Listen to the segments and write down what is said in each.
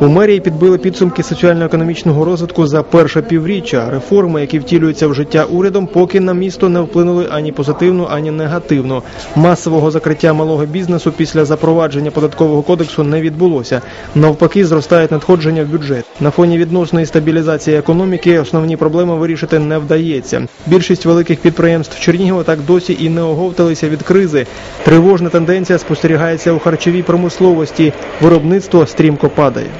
У мерії підбили підсумки соціально-економічного розвитку за перше півріччя. Реформи, які втілюються в життя урядом, поки на місто не вплинули ані позитивно, ані негативно. Масового закриття малого бізнесу після запровадження податкового кодексу не відбулося. Навпаки, зростають надходження в бюджет. На фоні відносної стабілізації економіки основні проблеми вирішити не вдається. Більшість великих підприємств Чернігова так досі і не оговталися від кризи. Тривожна тенденція спостерігається у харчовій промисловості. Виробництво стрімко падає.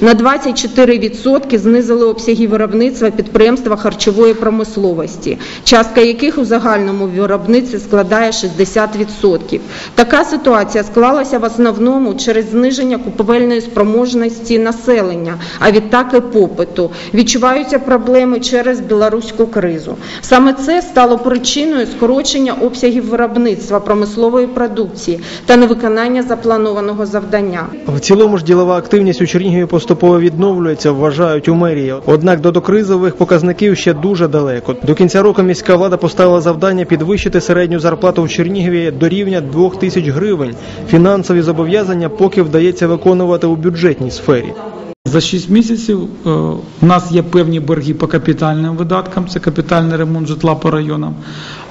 На 24% знизили обсяги виробництва підприємства харчової промисловості, частка яких у загальному виробництві складає 60%. Така ситуація склалася в основному через зниження купівельної спроможності населення, а відтак і попиту. Відчуваються проблеми через білоруську кризу. Саме це стало причиною скорочення обсягів виробництва промислової продукції та невиконання запланованого завдання. В цілому ж ділова активність у Чернігові поступово відновлюється, вважають у мерії. Однак до докризових показників ще дуже далеко. До кінця року міська влада поставила завдання підвищити середню зарплату в Чернігові до рівня 2 тисяч гривень. Фінансові зобов'язання поки вдається виконувати у бюджетній сфері. За 6 місяців е, у нас є певні борги по капітальним видаткам, це капітальний ремонт житла по районам,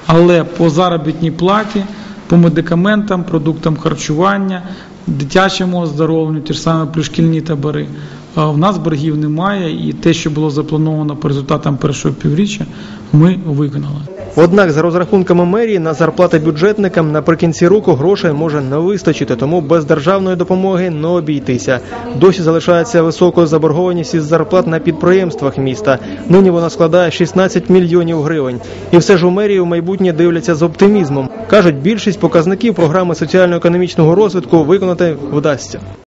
але по заробітній платі, по медикаментам, продуктам харчування, дитячому оздоровленню, ті ж самі пришкільні табори. В нас боргів немає, і те, що було заплановано по результатам першого півріччя, ми виконали. Однак, за розрахунками мерії, на зарплати бюджетникам наприкінці року грошей може не вистачити, тому без державної допомоги не обійтися. Досі залишається високою заборгованість із зарплат на підприємствах міста. Нині вона складає 16 мільйонів гривень. І все ж у мерії у майбутнє дивляться з оптимізмом. кажуть, більшість показників програми соціально-економічного розвитку виконати вдасться.